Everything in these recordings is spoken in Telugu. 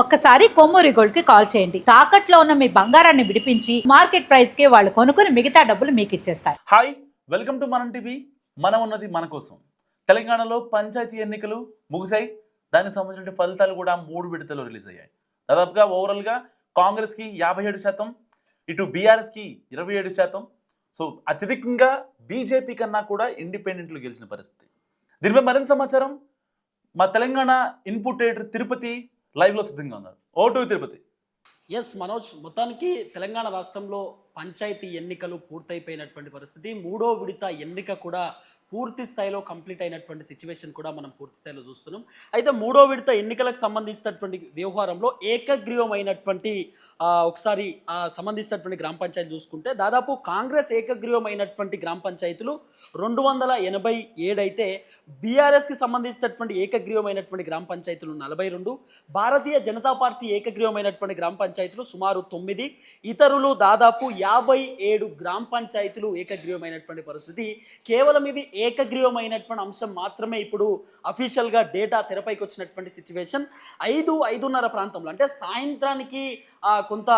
ఒక్కసారి కొమ్మూరి గోల్డ్కి కాల్ చేయండి. తాకట్లో ఉన్న మీ బంగారాన్ని విడిపించి మార్కెట్ ప్రైస్కి వాళ్ళు కొనుక్కుని మిగతా డబ్బులు మీకు ఇచ్చేస్తారు hi welcome to Manam TV. మనం ఉన్నది మన కోసం. తెలంగాణలో పంచాయతీ ఎన్నికలు ముగిశాయి. దానికి సంబంధించిన ఫలితాలు కూడా మూడు విడతలు రిలీజ్ అయ్యాయి. దాదాపుగా ఓవరాల్గా కాంగ్రెస్కి యాభై ఏడు శాతం ఇటు బీఆర్ఎస్కి ఇరవై ఏడు శాతం. సో అత్యధికంగా బీజేపీ కన్నా కూడా ఇండిపెండెంట్లు గెలిచిన పరిస్థితి. దీనిపై మరింత సమాచారం మా తెలంగాణ ఇన్పుట్ ఎడిటర్ తిరుపతి లైవ్లో సిద్ధంగా ఉన్నారు. ఓటు తిరుపతి. ఎస్ మనోజ్ మొత్తానికి తెలంగాణ రాష్ట్రంలో పంచాయతీ ఎన్నికలు పూర్తయిపోయినటువంటి పరిస్థితి. మూడో విడత ఎన్నిక కూడా పూర్తి స్థాయిలో కంప్లీట్ అయినటువంటి సిచ్యువేషన్ కూడా మనం పూర్తి స్థాయిలో చూస్తున్నాం. అయితే మూడో విడత ఎన్నికలకు సంబంధించినటువంటి వ్యవహారంలో ఏకగ్రీవమైనటువంటి ఒకసారి సంబంధించినటువంటి గ్రామ పంచాయతీ చూసుకుంటే దాదాపు కాంగ్రెస్ ఏకగ్రీవమైనటువంటి గ్రామ పంచాయతీలు రెండు వందల ఎనభై ఏడైతే బీఆర్ఎస్కి సంబంధించినటువంటి ఏకగ్రీవమైనటువంటి గ్రామ పంచాయతీలు నలభై రెండు భారతీయ జనతా పార్టీ ఏకగ్రీవమైనటువంటి గ్రామ పంచాయతీలు సుమారు తొమ్మిది ఇతరులు దాదాపు యాభై ఏడు గ్రామ పంచాయతీలు ఏకగ్రీవమైనటువంటి పరిస్థితి. కేవలం ఇది ఏకగ్రీవమైనటువంటి అంశం మాత్రమే ఇప్పుడు అఫీషియల్గా డేటా తెరపైకి వచ్చినటువంటి సిచ్యువేషన్. ఐదు ఐదున్నర ప్రాంతంలో అంటే సాయంత్రానికి కొంత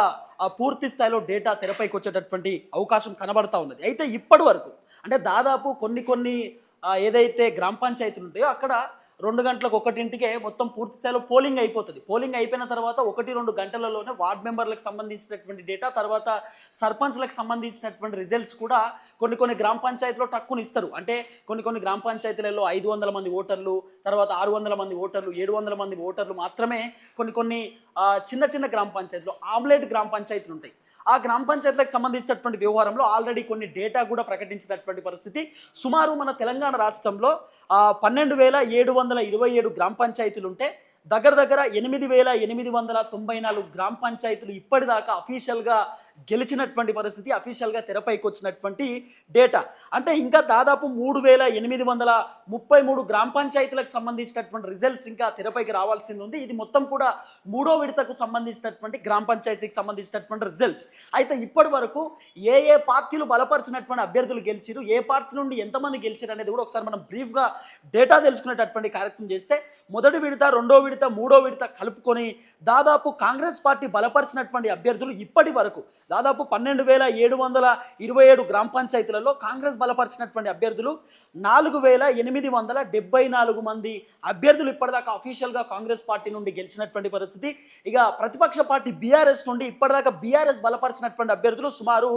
పూర్తి స్థాయిలో డేటా తెరపైకి వచ్చేటటువంటి అవకాశం కనబడతా ఉన్నది. అయితే ఇప్పటి వరకు అంటే దాదాపు కొన్ని కొన్ని ఏదైతే గ్రామ పంచాయతీలు ఉంటాయో అక్కడ రెండు గంటలకు ఒకటింటికే మొత్తం పూర్తి స్థాయిలో పోలింగ్ అయిపోతుంది. పోలింగ్ అయిపోయిన తర్వాత ఒకటి రెండు గంటలలోనే వార్డ్ మెంబర్లకు సంబంధించినటువంటి డేటా తర్వాత సర్పంచ్లకు సంబంధించినటువంటి రిజల్ట్స్ కూడా కొన్ని కొన్ని గ్రామ పంచాయతీలో టక్కుని ఇస్తారు. అంటే కొన్ని కొన్ని గ్రామ పంచాయతీలలో ఐదు వందల మంది ఓటర్లు తర్వాత ఆరు వందల మంది ఓటర్లు ఏడు వందల మంది ఓటర్లు మాత్రమే కొన్ని కొన్ని చిన్న చిన్న గ్రామ పంచాయతీలు ఆమ్లెట్ గ్రామ పంచాయతీలు ఉంటాయి. ఆ గ్రామ పంచాయతీలకు సంబంధించినటువంటి వ్యవహారంలో ఆల్రెడీ కొన్ని డేటా కూడా ప్రకటించినటువంటి పరిస్థితి. సుమారు మన తెలంగాణ రాష్ట్రంలో పన్నెండు వేల ఏడు వందల ఇరవై ఏడు గ్రామ పంచాయతీలు ఉంటే దగ్గర దగ్గర ఎనిమిది వేల ఎనిమిది వందల తొంభై నాలుగు గ్రామ పంచాయతీలు ఇప్పటిదాకా అఫీషియల్గా గెలిచినటువంటి పరిస్థితి అఫీషియల్గా తెరపైకి వచ్చినటువంటి డేటా అంటే ఇంకా దాదాపు మూడు వేల ఎనిమిది వందల ముప్పై మూడు గ్రామ పంచాయతీలకు సంబంధించినటువంటి రిజల్ట్స్ ఇంకా తెరపైకి రావాల్సింది ఉంది. ఇది మొత్తం కూడా మూడో విడతకు సంబంధించినటువంటి గ్రామ పంచాయతీకి సంబంధించినటువంటి రిజల్ట్ అయితే ఇప్పటి వరకు ఏ ఏ పార్టీలు బలపరిచినటువంటి అభ్యర్థులు గెలిచిరు ఏ పార్టీ నుండి ఎంతమంది గెలిచారు అనేది కూడా ఒకసారి మనం బ్రీఫ్గా డేటా తెలుసుకునేటటువంటి కార్యక్రమం చేస్తే మొదటి విడత రెండో విడత మూడో విడత కలుపుకొని దాదాపు కాంగ్రెస్ పార్టీ బలపరిచినటువంటి అభ్యర్థులు ఇప్పటి వరకు దాదాపు పన్నెండు వేల ఏడు వందల ఇరవై ఏడు గ్రామ పంచాయతీలలో కాంగ్రెస్ బలపరిచినటువంటి అభ్యర్థులు నాలుగు వేల ఎనిమిది వందల డెబ్బై నాలుగు మంది అభ్యర్థులు ఇప్పటిదాకా అఫీషియల్గా కాంగ్రెస్ పార్టీ నుండి గెలిచినటువంటి పరిస్థితి. ఇక ప్రతిపక్ష పార్టీ బీఆర్ఎస్ నుండి ఇప్పటిదాకా బీఆర్ఎస్ బలపరిచినటువంటి అభ్యర్థులు సుమారు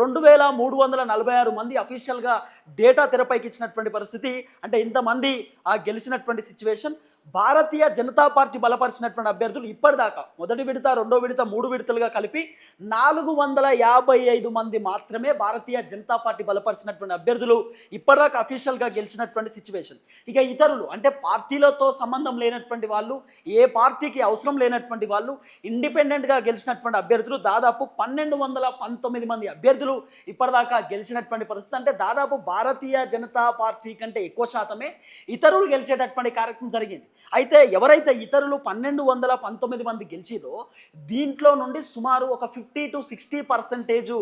రెండు వేల మూడు వందల నలభై ఆరు మంది అఫీషియల్గా డేటా తెరపైకి ఇచ్చినటువంటి పరిస్థితి. అంటే ఇంతమంది ఆ గెలిచినటువంటి సిచ్యువేషన్ భారతీయ జనతా పార్టీ బలపరిచినటువంటి అభ్యర్థులు ఇప్పటిదాకా. మొదటి విడత రెండో విడత మూడు విడతలుగా కలిపి నాలుగు వందల యాభై ఐదు మంది మాత్రమే భారతీయ జనతా పార్టీ బలపరిచినటువంటి అభ్యర్థులు ఇప్పటిదాకా అఫీషియల్గా గెలిచినటువంటి సిచ్యువేషన్ ఇక ఇతరులు అంటే పార్టీలతో సంబంధం లేనటువంటి వాళ్ళు ఏ పార్టీకి అవసరం లేనటువంటి వాళ్ళు ఇండిపెండెంట్గా గెలిచినటువంటి అభ్యర్థులు దాదాపు పన్నెండు వందల పంతొమ్మిది మంది అభ్యర్థులు ఇప్పటిదాకా గెలిచినటువంటి పరిస్థితి. అంటే దాదాపు భారతీయ జనతా పార్టీ కంటే ఎక్కువ శాతమే ఇతరులు గెలిచేటటువంటి కార్యక్రమం జరిగింది. అయితే ఎవరైతే ఇతరులు పన్నెండు వందల పంతొమ్మిది మంది గెలిచిదో దీంట్లో నుండి సుమారు ఒక ఫిఫ్టీ టు సిక్స్టీ పర్సెంటేజ్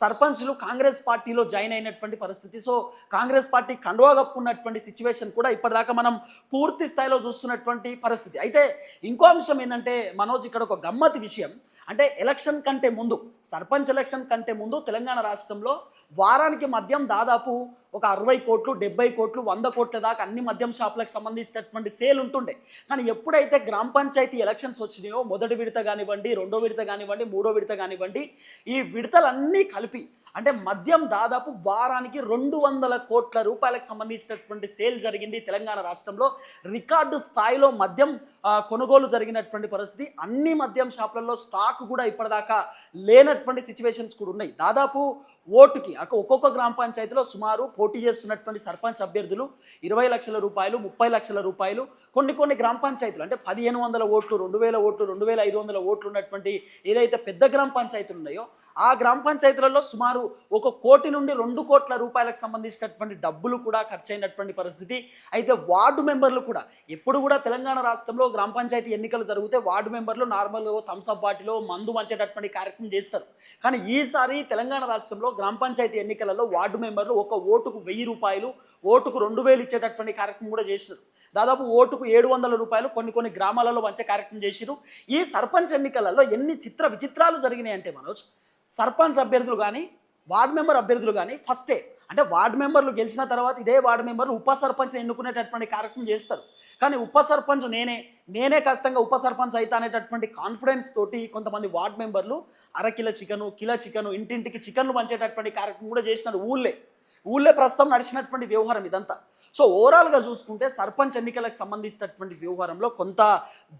సర్పంచ్లు కాంగ్రెస్ పార్టీలో జాయిన్ అయినటువంటి పరిస్థితి. సో కాంగ్రెస్ పార్టీ కండువా కప్పుకున్నటువంటి సిచ్యువేషన్ కూడా ఇప్పటిదాకా మనం పూర్తి స్థాయిలో చూస్తున్నటువంటి పరిస్థితి. అయితే ఇంకో అంశం ఏంటంటే మనోజ్ ఇక్కడ ఒక గమ్మతి విషయం. అంటే ఎలక్షన్ కంటే ముందు సర్పంచ్ ఎలక్షన్ కంటే ముందు తెలంగాణ రాష్ట్రంలో వారానికి మద్యం దాదాపు ఒక అరవై కోట్లు డెబ్బై కోట్లు వంద కోట్ల దాకా అన్ని మద్యం షాపులకు సంబంధించినటువంటి సేల్ ఉంటుండే. కానీ ఎప్పుడైతే గ్రామ పంచాయతీ ఎలక్షన్స్ వచ్చినాయో మొదటి విడత కానివ్వండి రెండో విడత కానివ్వండి మూడో విడత కానివ్వండి ఈ విడతలన్నీ కలిపి అంటే మద్యం దాదాపు వారానికి రెండు వందల కోట్ల రూపాయలకు సంబంధించినటువంటి సేల్ జరిగింది తెలంగాణ రాష్ట్రంలో. రికార్డు స్థాయిలో మద్యం కొనుగోలు జరిగినటువంటి పరిస్థితి అన్ని మద్యం షాపులలో స్టాక్ కూడా ఇప్పటిదాకా లేనటువంటి సిచ్యువేషన్స్ కూడా ఉన్నాయి. దాదాపు ఓటుకి ఒక్కొక్క గ్రామ పంచాయతీలో సుమారు పోటీ చేస్తున్నటువంటి సర్పంచ్ అభ్యర్థులు ఇరవై లక్షల రూపాయలు ముప్పై లక్షల రూపాయలు కొన్ని కొన్ని గ్రామ పంచాయతీలు అంటే పదిహేను వందల ఓట్లు రెండు వేల ఓట్లు రెండు వేల ఐదు వందల ఓట్లు ఉన్నటువంటి ఏదైతే పెద్ద గ్రామ పంచాయతీలు ఉన్నాయో ఆ గ్రామ పంచాయతీలలో సుమారు ఒక కోటి నుండి రెండు కోట్ల రూపాయలకు సంబంధించినటువంటి డబ్బులు కూడా ఖర్చు అయినటువంటి పరిస్థితి. అయితే వార్డు మెంబర్లు కూడా ఎప్పుడు కూడా తెలంగాణ రాష్ట్రంలో గ్రామ పంచాయతీ ఎన్నికలు జరిగితే వార్డు మెంబర్లు నార్మల్ థమ్స్అప్ బాటిలో మందు మంచేటటువంటి కార్యక్రమం చేస్తారు. కానీ ఈసారి తెలంగాణ రాష్ట్రంలో గ్రామ పంచాయతీ ఎన్నికలలో వార్డు మెంబర్లు ఒక ఓటు ఓటుకు వెయ్యి రూపాయలు ఓటుకు రెండు వేలు ఇచ్చేటటువంటి కార్యక్రమం కూడా చేసినారు దాదాపు ఓటుకు ఏడు వందల రూపాయలు కొన్ని కొన్ని గ్రామాలలో మంచి కార్యక్రమం చేసిరు ఈ సర్పంచ్ ఎన్నికలలో ఎన్ని చిత్ర విచిత్రాలు జరిగినాయి అంటే మనోజ్ సర్పంచ్ అభ్యర్థులు కానీ వార్డు మెంబర్ అభ్యర్థులు కానీ ఫస్టే అంటే వార్డు మెంబర్లు గెలిచిన తర్వాత ఇదే వార్డు మెంబర్లు ఉప సర్పంచ్ ఎన్నుకునేటటువంటి కార్యక్రమం చేస్తారు. కానీ ఉప సర్పంచ్ నేనే నేనే ఖచ్చితంగా ఉప సర్పంచ్ అవుతా అనేటటువంటి కాన్ఫిడెన్స్ తోటి కొంతమంది వార్డు మెంబర్లు అరకిల చికెను కిలో చికెను ఇంటింటికి చికెన్లు పంచేటటువంటి కార్యక్రమం కూడా చేసినారు ఊళ్ళే. ఊళ్ళో ప్రస్తుతం నడిచినటువంటి వ్యవహారం ఇదంతా. సో ఓవరాల్గా చూసుకుంటే సర్పంచ్ ఎన్నికలకు సంబంధించినటువంటి వ్యవహారంలో కొంత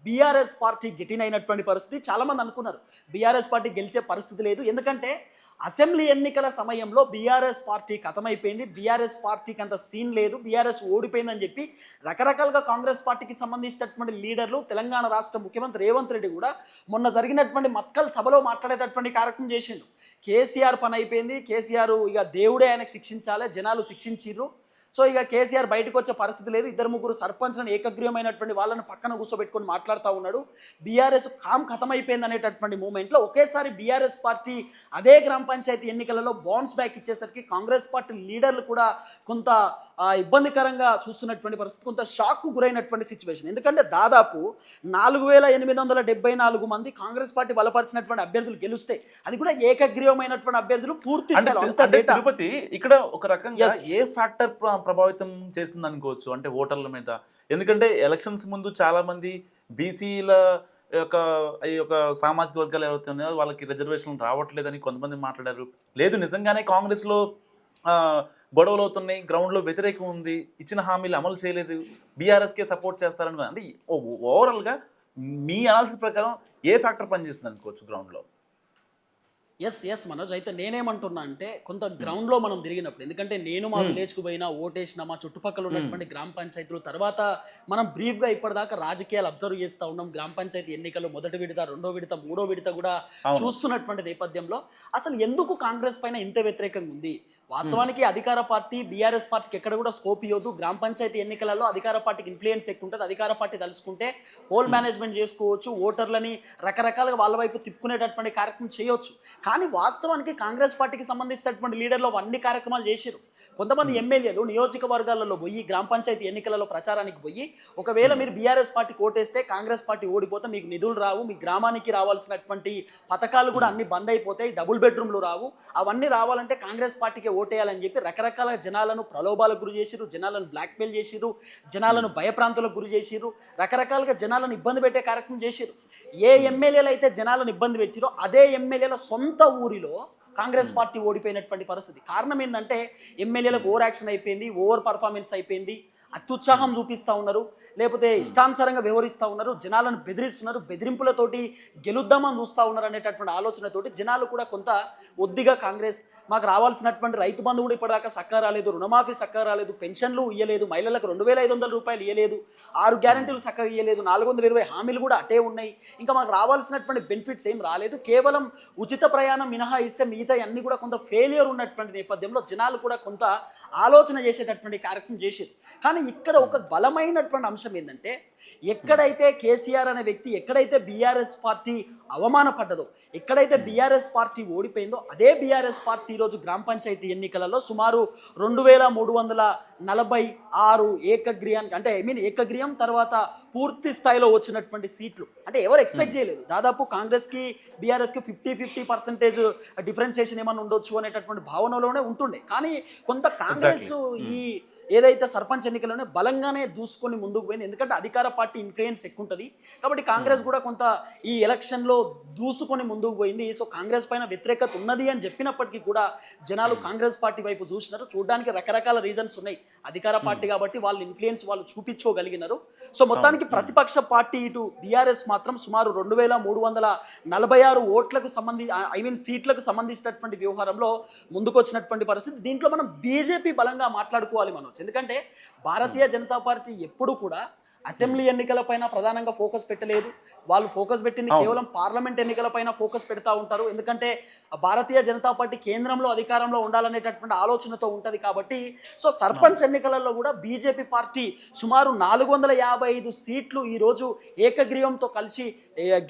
బీఆర్ఎస్ పార్టీ గెటిన్ అయినటువంటి పరిస్థితి చాలామంది అనుకున్నారు. బీఆర్ఎస్ పార్టీ గెలిచే పరిస్థితి లేదు. ఎందుకంటే అసెంబ్లీ ఎన్నికల సమయంలో బీఆర్ఎస్ పార్టీ కథమైపోయింది బీఆర్ఎస్ పార్టీకి అంత సీన్ లేదు. బీఆర్ఎస్ ఓడిపోయిందని చెప్పి రకరకాలుగా కాంగ్రెస్ పార్టీకి సంబంధించినటువంటి లీడర్లు తెలంగాణ రాష్ట్ర ముఖ్యమంత్రి రేవంత్ రెడ్డి కూడా మొన్న జరిగినటువంటి మత్కల్ సభలో మాట్లాడేటటువంటి కార్యక్రమం చేసిండు. కేసీఆర్ పని అయిపోయింది. కేసీఆర్ ఇక దేవుడే ఆయనకు శిక్షించాలి జనాలు శిక్షించిర్రు. సో ఇక కేసీఆర్ బయటకు వచ్చే పరిస్థితి లేదు. ఇద్దరు ముగ్గురు సర్పంచ్లను ఏకగ్రీవమైనటువంటి వాళ్ళని పక్కన కూర్చోబెట్టుకొని మాట్లాడుతూ ఉన్నాడు. బీఆర్ఎస్ కామ్ ఖతమైపోయింది అనేటటువంటి మూమెంట్లో ఒకేసారి బీఆర్ఎస్ పార్టీ అదే గ్రామ పంచాయతీ ఎన్నికలలో బౌన్స్ బ్యాక్ ఇచ్చేసరికి కాంగ్రెస్ పార్టీ లీడర్లు కూడా కొంత ఇబ్బందికరంగా చూస్తున్నటువంటి పరిస్థితి కొంత షాక్కు గురైనటువంటి సిచ్యువేషన్ ఎందుకంటే దాదాపు నాలుగు వేల ఎనిమిది వందల డెబ్బై నాలుగు మంది కాంగ్రెస్ పార్టీ బలపరిచినటువంటి అభ్యర్థులు గెలుస్తే అది కూడా ఏకగ్రీవమైనటువంటి అభ్యర్థులు పూర్తి తిరుపతి ఇక్కడ ఒక రకంగా. ఏ ఫ్యాక్టర్ ప్రభావితం చేస్తుంది అనుకోవచ్చు అంటే ఓటర్ల మీద. ఎందుకంటే ఎలక్షన్స్ ముందు చాలా మంది బీసీల యొక్క ఈ యొక్క సామాజిక వర్గాలు ఎవరైతే ఉన్నాయో వాళ్ళకి రిజర్వేషన్ రావట్లేదని కొంతమంది మాట్లాడారు. లేదు నిజంగానే కాంగ్రెస్లో గొడవలు అవుతున్నాయి గ్రౌండ్లో వ్యతిరేకం ఉంది ఇచ్చిన హామీలు అమలు చేయలేదు బీఆర్ఎస్కే సపోర్ట్ చేస్తారని అంటే ఓవరాల్గా మీ అనాలిసిస్ ప్రకారం ఏ ఫ్యాక్టర్ పనిచేస్తుంది అనుకోవచ్చు గ్రౌండ్లో? Yes yes Manoj. అయితే నేనేమంటున్నా అంటే కొంత గ్రౌండ్లో మనం తిరిగినప్పుడు ఎందుకంటే నేను మా Hmm. విలేజ్కు పోయినా ఓటేసిన మా చుట్టుపక్కల ఉన్నటువంటి గ్రామ పంచాయతీలు తర్వాత మనం బ్రీఫ్గా ఇప్పటిదాకా రాజకీయాలు అబ్జర్వ్ చేస్తా ఉన్నాం. గ్రామ పంచాయతీ ఎన్నికలు మొదటి విడత రెండో విడత మూడో విడత కూడా. చూస్తున్నటువంటి నేపథ్యంలో అసలు ఎందుకు కాంగ్రెస్ పైన ఇంత వ్యతిరేకంగా ఉంది? వాస్తవానికి అధికార పార్టీ బీఆర్ఎస్ పార్టీకి ఎక్కడ కూడా స్కోప్ ఇవ్వదు. గ్రామ పంచాయతీ ఎన్నికలలో అధికార పార్టీకి ఇన్ఫ్లుయెన్స్ ఎక్కువ ఉంటుంది. అధికార పార్టీ తలుచుకుంటే పోల్ మేనేజ్మెంట్ చేసుకోవచ్చు ఓటర్లని రకరకాలుగా వాళ్ళ వైపు తిప్పుకునేటటువంటి కార్యక్రమం చేయొచ్చు. కానీ వాస్తవానికి కాంగ్రెస్ పార్టీకి సంబంధించినటువంటి లీడర్లు అన్ని కార్యక్రమాలు చేశారు కొంతమంది ఎమ్మెల్యేలు నియోజకవర్గాలలో పోయి గ్రామ పంచాయతీ ఎన్నికలలో ప్రచారానికి పోయి ఒకవేళ మీరు బీఆర్ఎస్ పార్టీ ఓటేస్తే కాంగ్రెస్ పార్టీ ఓడిపోతే మీకు నిధులు రావు మీ గ్రామానికి రావాల్సినటువంటి పథకాలు కూడా అన్ని బంద్ అయిపోతాయి డబుల్ బెడ్రూమ్లు రావు. అవన్నీ రావాలంటే కాంగ్రెస్ పార్టీకి ఓటేయాలని చెప్పి రకరకాల జనాలను ప్రలోభాలకు గురి చేసిరు జనాలను బ్లాక్మెయిల్ చేసిరు జనాలను భయప్రాంతులకు గురి చేసిరు రకరకాలుగా జనాలను ఇబ్బంది పెట్టే కార్యక్రమం చేసిరు ఏ ఎమ్మెల్యేలు అయితే జనాలను ఇబ్బంది పెట్టిరో అదే ఎమ్మెల్యేల సొంత ఊరిలో కాంగ్రెస్ పార్టీ ఓడిపోయినటువంటి పరిస్థితి. కారణం ఏంటంటే ఎమ్మెల్యేలకు ఓవర్ యాక్షన్ అయిపోయింది ఓవర్ పర్ఫార్మెన్స్ అయిపోయింది. అత్యుత్సాహం చూపిస్తూ ఉన్నారు. లేకపోతే ఇష్టానుసారంగా వ్యవహరిస్తూ ఉన్నారు. జనాలను బెదిరిస్తున్నారు. బెదిరింపులతోటి గెలుద్దామని చూస్తూ ఉన్నారు అనేటటువంటి ఆలోచనతోటి జనాలు కూడా కొంత ఒద్దిగా కాంగ్రెస్ మాకు రావాల్సినటువంటి రైతు బంధు కూడా ఇప్పటిదాకా సక్కా రాలేదు. రుణమాఫీ సక్కా రాలేదు. పెన్షన్లు ఇవ్వలేదు మహిళలకు రెండు వేల ఐదు వందల రూపాయలు ఇవ్వలేదు ఆరు గ్యారెంటీలు చక్కగా ఇవ్వలేదు నాలుగు వందల ఇరవై హామీలు కూడా అటే ఉన్నాయి. ఇంకా మాకు రావాల్సినటువంటి బెనిఫిట్స్ ఏం రాలేదు. కేవలం ఉచిత ప్రయాణం మినహాయిస్తే మిగతా అన్ని కూడా కొంత ఫెయిలియర్ ఉన్నటువంటి నేపథ్యంలో జనాలు కూడా కొంత ఆలోచన చేసేటటువంటి కార్యక్రమం చేసేది కానీ ఇక్కడ ఒక బలమైనటువంటి అంశం ఏంటంటే ఎక్కడైతే కేసీఆర్ అనే వ్యక్తి ఎక్కడైతే బీఆర్ఎస్ పార్టీ అవమానపడ్డదో ఎక్కడైతే బీఆర్ఎస్ పార్టీ ఓడిపోయిందో అదే బీఆర్ఎస్ పార్టీ ఈరోజు గ్రామ పంచాయతీ ఎన్నికలలో సుమారు రెండు వేల మూడు వందల నలభై ఆరు ఏకగ్రీయానికి అంటే ఐ మీన్ ఏకగ్రీయం తర్వాత పూర్తి స్థాయిలో వచ్చినటువంటి సీట్లు. అంటే ఎవరు ఎక్స్పెక్ట్ చేయలేదు. దాదాపు కాంగ్రెస్కి బీఆర్ఎస్కి ఫిఫ్టీ ఫిఫ్టీ పర్సెంటేజ్ డిఫరెన్సియేషన్ ఏమైనా ఉండొచ్చు అనేటటువంటి భావనలోనే ఉంటుండే. కానీ కొంత కాంగ్రెస్ ఈ ఏదైతే సర్పంచ్ ఎన్నికలోనే బలంగానే దూసుకొని ముందుకు పోయింది. ఎందుకంటే అధికార పార్టీ ఇన్ఫ్లుయెన్స్ ఎక్కువ ఉంటుంది కాబట్టి కాంగ్రెస్ కూడా కొంత ఈ ఎలక్షన్లో దూసుకొని ముందుకు పోయింది. సో కాంగ్రెస్ పైన వ్యతిరేకత ఉన్నది అని చెప్పినప్పటికీ కూడా జనాలు కాంగ్రెస్ పార్టీ వైపు చూసినారు. చూడడానికి రకరకాల రీజన్స్ ఉన్నాయి. అధికార పార్టీ కాబట్టి వాళ్ళ ఇన్ఫ్లుయెన్స్ వాళ్ళు చూపించుకోగలిగినారు. సో మొత్తానికి ప్రతిపక్ష పార్టీ ఇటు బీఆర్ఎస్ మాత్రం సుమారు రెండు వేల మూడు వందల నలభై ఆరు ఓట్లకు సంబంధించి ఐ మీన్ సీట్లకు సంబంధించినటువంటి వ్యవహారంలో ముందుకొచ్చినటువంటి పరిస్థితి. దీంట్లో మనం బీజేపీ బలంగా మాట్లాడుకోవాలి మనం ఎందుకంటే భారతీయ జనతా పార్టీ ఎప్పుడు కూడా అసెంబ్లీ ఎన్నికలపైన ప్రధానంగా ఫోకస్ పెట్టలేదు. వాళ్ళు ఫోకస్ పెట్టింది. కేవలం పార్లమెంట్ ఎన్నికలపైన ఫోకస్ పెడతా ఉంటారు. ఎందుకంటే భారతీయ జనతా పార్టీ కేంద్రంలో అధికారంలో ఉండాలనేటటువంటి ఆలోచనతో ఉంటుంది కాబట్టి సో సర్పంచ్ ఎన్నికలలో కూడా బీజేపీ పార్టీ సుమారు నాలుగు వందల యాభై ఐదు సీట్లు ఈరోజు ఏకగ్రీవంతో కలిసి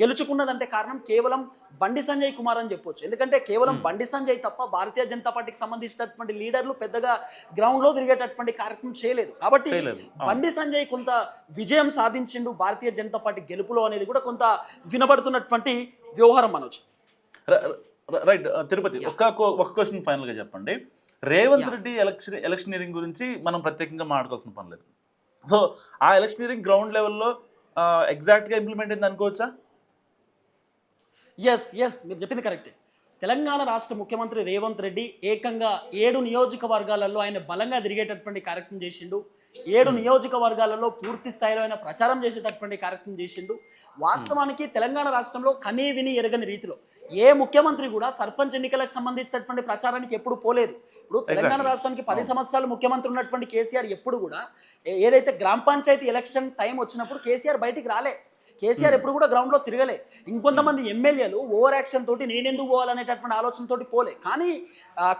గెలుచుకున్నదంటే కారణం కేవలం బండి సంజయ్ కుమార్ అని చెప్పొచ్చు. ఎందుకంటే కేవలం. బండి సంజయ్ తప్ప భారతీయ జనతా పార్టీకి సంబంధించినటువంటి లీడర్లు పెద్దగా గ్రౌండ్లో తిరిగేటటువంటి కార్యక్రమం చేయలేదు. కాబట్టి. బండి సంజయ్ కొంత విజయం సాధించిండు భారతీయ జనతా పార్టీ గెలుపులో అనేది కూడా కొంత వినబడుతున్నటువంటి వ్యవహారం మనోజ్ రైట్. తిరుపతి ఒక్క కో- ఒక్క క్వశ్చన్ ఫైనల్గా చెప్పండి. రేవంత్. రెడ్డి ఎలక్షన్ ఎలక్షనీరింగ్ గురించి మనం ప్రత్యేకంగా మాట్లాడుకోవాల్సిన పని లేదు. సో ఆ ఎలక్షనీరింగ్ గ్రౌండ్ లెవెల్లో ఎగ్జాక్ట్గా ఇంప్లిమెంట్ అయింది అనుకోవచ్చా? ఎస్ ఎస్ మీరు చెప్పింది కరెక్టే తెలంగాణ రాష్ట్ర ముఖ్యమంత్రి రేవంత్ రెడ్డి ఏకంగా ఏడు నియోజకవర్గాలలో ఆయన బలంగా తిరిగేటటువంటి కార్యక్రమం చేసిండు. ఏడు నియోజకవర్గాలలో పూర్తి స్థాయిలో ఆయన ప్రచారం చేసేటటువంటి కార్యక్రమం చేసిండు. వాస్తవానికి తెలంగాణ రాష్ట్రంలో కనీ విని ఎరగని రీతిలో ఏ ముఖ్యమంత్రి కూడా సర్పంచ్ ఎన్నికలకు సంబంధించినటువంటి ప్రచారానికి ఎప్పుడు పోలేదు. ఇప్పుడు తెలంగాణ. రాష్ట్రానికి పది. సంవత్సరాలు ముఖ్యమంత్రి ఉన్నటువంటి కేసీఆర్ ఎప్పుడు కూడా ఏదైతే గ్రామ పంచాయతీ ఎలక్షన్ టైం వచ్చినప్పుడు కేసీఆర్ బయటికి రాలే. కేసీఆర్ ఎప్పుడు కూడా గ్రౌండ్లో తిరగలే. ఇంకొంతమంది ఎమ్మెల్యేలు ఓవర్ యాక్షన్ తోటి నేనెందుకు పోవాలనేటటువంటి ఆలోచనతోటి పోలే. కానీ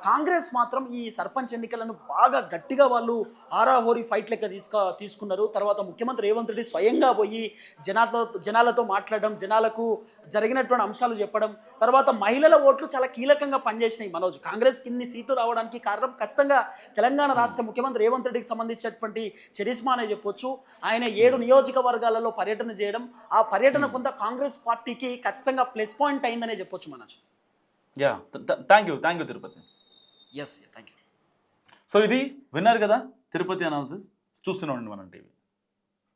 కాంగ్రెస్ మాత్రం ఈ సర్పంచ్ ఎన్నికలను బాగా గట్టిగా వాళ్ళు ఆరాహోరి ఫైట్ లెక్క తీసుక తీసుకున్నారు. తర్వాత ముఖ్యమంత్రి రేవంత్ రెడ్డి స్వయంగా పోయి జనాలతో జనాలతో మాట్లాడడం జనాలకు జరిగినటువంటి అంశాలు చెప్పడం తర్వాత మహిళల ఓట్లు చాలా కీలకంగా పనిచేసినాయి మనోజ్. కాంగ్రెస్ కిన్ని సీట్లు రావడానికి కారణం ఖచ్చితంగా తెలంగాణ రాష్ట్ర ముఖ్యమంత్రి రేవంత్ రెడ్డికి సంబంధించినటువంటి చరిస్మా అనే చెప్పొచ్చు. ఆయన ఏడు నియోజకవర్గాలలో పర్యటన చేయడం ఆ పర్యటన కొంత కాంగ్రెస్ పార్టీకి ఖచ్చితంగా ప్లస్ పాయింట్ అయిందనే చెప్పొచ్చు Manoj. Yeah thank you thank you Tirupati. Yes thank you so ఇది విన్నారు కదా తిరుపతి అనాలిసిస్ చూస్తూనే ఉండండి మనం టీవీ